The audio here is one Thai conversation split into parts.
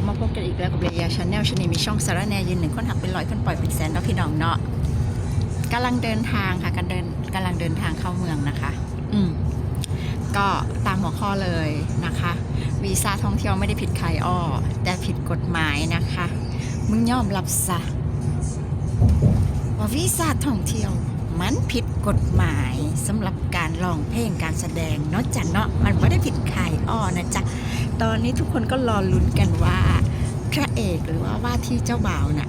ลับมาพบกันอีกแล้วกับเรียชาแนลชนีมีช่องสารแนยืนหนึ่งคนหักเป็นร้อยคนปล่อยเป็นแสนแล้วพี่น้องเนาะกำลังเดินทางค่ะกันเดินกำลังเดินทางเข้าเมืองนะคะ อืมก็ตามหัวข้อเลยนะคะวีซ่าท่องเที่ยวไม่ได้ผิดใครอ้อแต่ผิดกฎหมายนะคะ มึงยอมรับซะว่าวีซ่าท่องเที่ยว มันผิดกฎหมายสำหรับการร้องเพลงการแสดงเนาะจ้ะเนาะมันไม่ได้ผิดใครอ้อนะจ๊ะตอนนี้ทุกคนก็รอลุ้นกันว่า พระเอกหรือว่าว่าที่เจ้าบ่าวน่ะ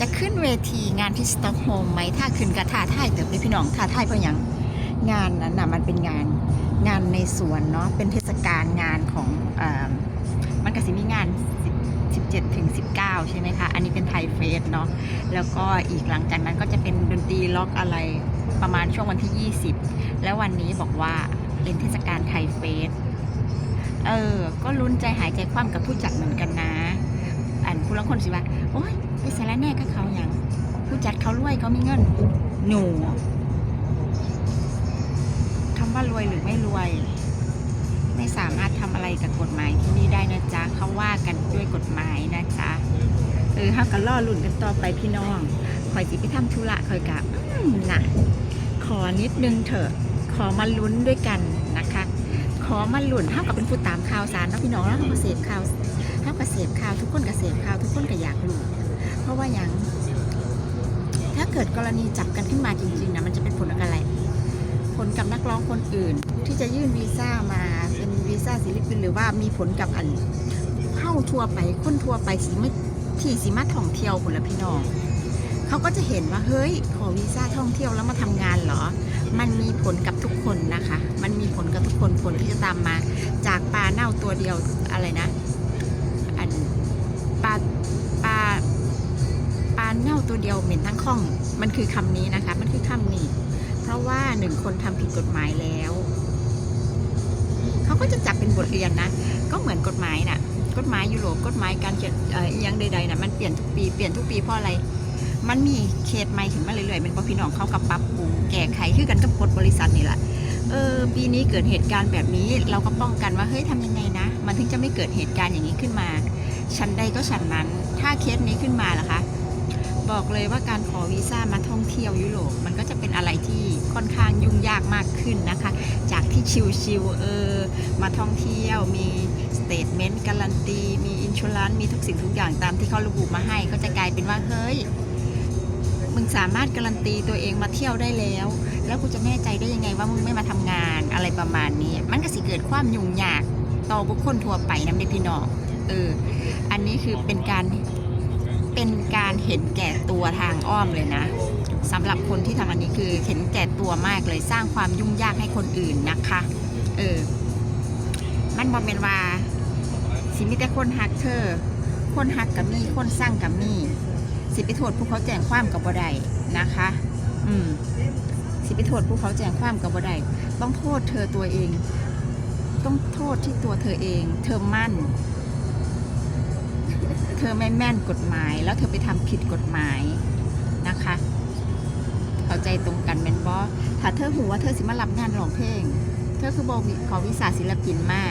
จะขึ้นเวทีงานที่สต็อกโฮมไหมถ้าขึ้นกระท่าท่ายเติบเลยพี่น้องท่าท่ายเพราะยังงานนั้นน่ะมันเป็นงานงานในสวนเนาะเป็นเทศกาลงานของอมันก็สิมีงาน 17ถึง19 ใช่ไหมคะ อันนี้เป็นไทยเฟสเนาะ แล้วก็อีกหลังจากนั้นก็จะเป็นดนตรีล็อกอะไรประมาณช่วงวันที่ 20 แล้ววันนี้บอกว่าเป็นเทศกาลไทยเฟส เออ ก็ลุ้นใจหายใจคว่ำกับผู้จัดเหมือนกันนะ อันผู้ลังคนสิว่า โอ้ยไปสารแน่กับเขาอย่างผู้จัดเขารวยเขามีเงิน หนูคำว่ารวยหรือไม่รวย ไม่สามารถ ทำอะไรกับกฎหมายที่นี่ได้นะจ๊ะเขาว่ากันด้วยกฎหมายนะจ๊ะเออห้ากันล่อลุ่นกันต่อไปพี่น้องคอยจิไปทำธุระคอยกะนะขอนิดนึงเถอะ ขอมาลุ้นด้วยกันนะคะ ขอมาหลุนเท่ากับเป็นผู้ตามข่าวสารนะพี่น้องแล้วเก็เสพข่าวเท่ากับเสพข่าวทุกคนก็เสพข่าวทุกคนก็อยากรู้เพราะว่าอย่างถ้าเกิดกรณีจับกันขึ้นมาจริงๆนะมันจะเป็นผลกับอะไรผลกับนักร้องคนอื่นที่จะยื่นวีซ่ามา วีซ่าศิลปินหรือว่ามีผลกับอันเข้าทัวร์ไปคนทัวร์ไปสิไม่ที่สิมาท่องเที่ยวคนละพี่น้องเขาก็จะเห็นว่าเฮ้ยขอวีซ่าท่องเที่ยวแล้วมาทำงานเหรอ มันมีผลกับทุกคนนะคะ มันมีผลกับทุกคนผลที่จะตามมา จากปลาเน่าตัวเดียวอะไรนะ อันปลาปลาปลาเน่าตัวเดียวเหม็นทั้งข้อง มันคือคำนี้นะคะ มันคือคำนี้ เพราะว่าหนึ่งคนทำผิดกฎหมายแล้ว เขาก็จะจับเป็นบทเรียนนะ ก็เหมือนกฎหมายน่ะ กฎหมายยุโรปกฎหมายการเขียนเอ่อยังใดๆน่ะมันเปลี่ยนทุกปีเปลี่ยนทุกปีเพราะอะไร มันมีเคสใหม่ขึ้นมาเรื่อยๆเป็นพอพี่น้องเขากับปรับปรุงแก้ไขคือกันกับกฎบริษัทนี่แหละเออปีนี้เกิดเหตุการณ์แบบนี้เราก็ป้องกันว่าเฮ้ยทำยังไงนะ มันถึงจะไม่เกิดเหตุการณ์อย่างนี้ขึ้นมาฉันใดก็ฉันนั้น ถ้าเคสนี้ขึ้นมาล่ะคะ บอกเลยว่าการขอวีซ่ามาท่องเที่ยวยุโรปมันก็จะเป็นอะไรที่ค่อนข้างยุ่งยากมากขึ้นนะคะ จากที่ชิวๆเออมาท่องเที่ยวมีสเตทเมนต์การันตีมีอินชูรันมีทุกสิ่งทุกอย่างตามที่เขาระบุมาให้ก็จะกลายเป็นว่าเฮ้ยมึงสามารถการันตีตัวเองมาเที่ยวได้แล้ว แล้วกูจะแน่ใจได้ยังไงว่ามึงไม่มาทำงานอะไรประมาณนี้ มันก็สิเกิดความยุ่งยากต่อบุคคลทั่วไปนะเด็พี่น้องเออ อันนี้คือเป็นการ เป็นการเห็นแก่ตัวทางอ้อมเลยนะสำหรับคนที่ทำอันนี้คือเห็นแก่ตัวมากเลยสร้างความยุ่งยากให้คนอื่นนะคะ เออ มันบอกเป็นว่าสิมีแต่คนหักเธอ คนหักกับมีคนสร้างกับมีสิไปโทษผู้เขาแจ้งความกับบ่ได้นะคะ อืม สิไปโทษผู้เขาแจ้งความกับบ่ได้ต้องโทษเธอตัวเอง ต้องโทษที่ตัวเธอเอง เธอมั่น เธอไม่แม่นกฎหมาย แล้วเธอไปทำผิดกฎหมายนะคะ เข้าใจตรงกันเป็นบอถ้าเธอหูว่าเธอสิมารับงานร้องเพลง เธอคือบอกขอวีซ่าศิลปินมา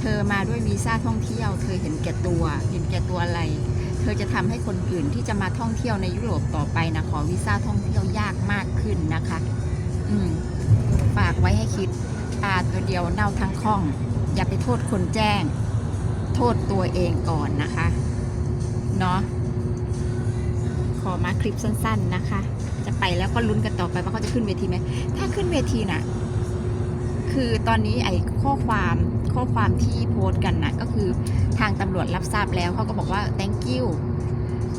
เธอมาด้วยวีซ่าท่องเที่ยว เธอเห็นแก่ตัว เห็นแก่ตัวอะไร เธอจะทำให้คนอื่นที่จะมาท่องเที่ยวในยุโรปต่อไปนะขอวีซ่าท่องเที่ยวยากมากขึ้นนะคะ อืมฝากไว้ให้คิดปลาตัวเดียวเน่าทั้งข้อง อย่าไปโทษคนแจ้ง โทษตัวเองก่อนนะคะ เนาะขอมาคลิปสั้น ๆนะคะ จะไปแล้วก็ลุ้นกันต่อไปว่าเขาจะขึ้นเวทีไหมถ้าขึ้นเวทีน่ะ คือตอนนี้ไอ้ข้อความข้อความที่โพสต์กันนะก็คือทางตำรวจรับทราบแล้วเขาก็บอกว่า thank you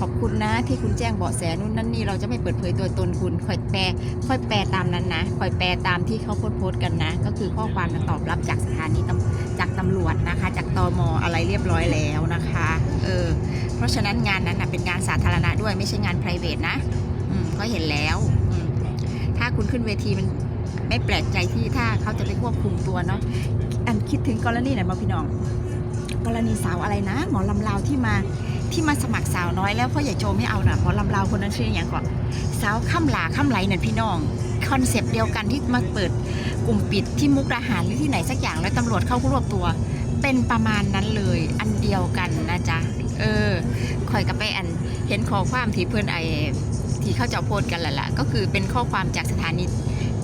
อบคุณนะ ที่คุณแจ้งเบาะแสนู่นนั่นนี่เราจะไม่เปิดเผยตัวตนคุณค่อยแปลค่อยแปลตามนั้นนะค่อยแปลตามที่เขาโพสต์โพสต์กันนะ ก็คือข้อความตอบรับจากสถานีตำจากตำรวจนะคะ จากตมอะไรเรียบร้อยแล้วนะคะเออเพราะฉะนั้นงานนั้นนะเป็นงานสาธารณะด้วยไม่ใช่งาน p r i v a t นะอืมก็เห็นแล้วอืมถ้าคุณขึ้นเวทีมันไม่แปลกใจที่ถ้าเขาจะไปควบคุมตัวเนาะอันคิดถึงกรณีไหนมาพี่น้อง กรณีสาวอะไรนะ หมอลำลาวที่มา ที่มาสมัครสาวน้อยแล้วพ่อใหญ่โจไม่เอาน่ะหมอลำลาวคนนั้นชื่ออย่างก่อนสาวข้ามหลาข้ามไหลเนี่ยพี่น้องคอนเซปต์เดียวกันที่มาเปิดกลุ่มปิดที่มุกดาหารหรือที่ไหนสักอย่างแล้วตำรวจเข้ารวบตัว เป็นประมาณนั้นเลย อันเดียวกันนะจ๊ะเออคอยก็ไปอันเห็นข้อความที่เพื่อนไอที่เข้าเจ้าโพสต์กันแหละละก็คือเป็นข้อความจากสถานี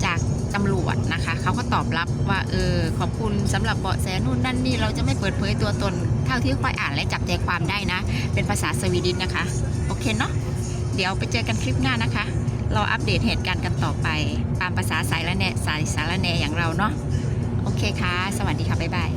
จากตำรวจนะคะเขาก็ตอบรับว่าเออขอบคุณสำหรับเบาะแสนู่นนั่นนี่เราจะไม่เปิดเผยตัวตน ท่าที่ค่อยอ่านและจับใจความได้นะ เป็นภาษาสวีดินนะคะ โอเคเนาะเดี๋ยวไปเจอกันคลิปหน้านะคะ เราอัปเดตเหตุการณ์กันต่อไป ตามภาษาสายละแนสายสารแนอย่างเราเนาะโอเคค่ะ สวัสดีค่ะ บ๊ายบาย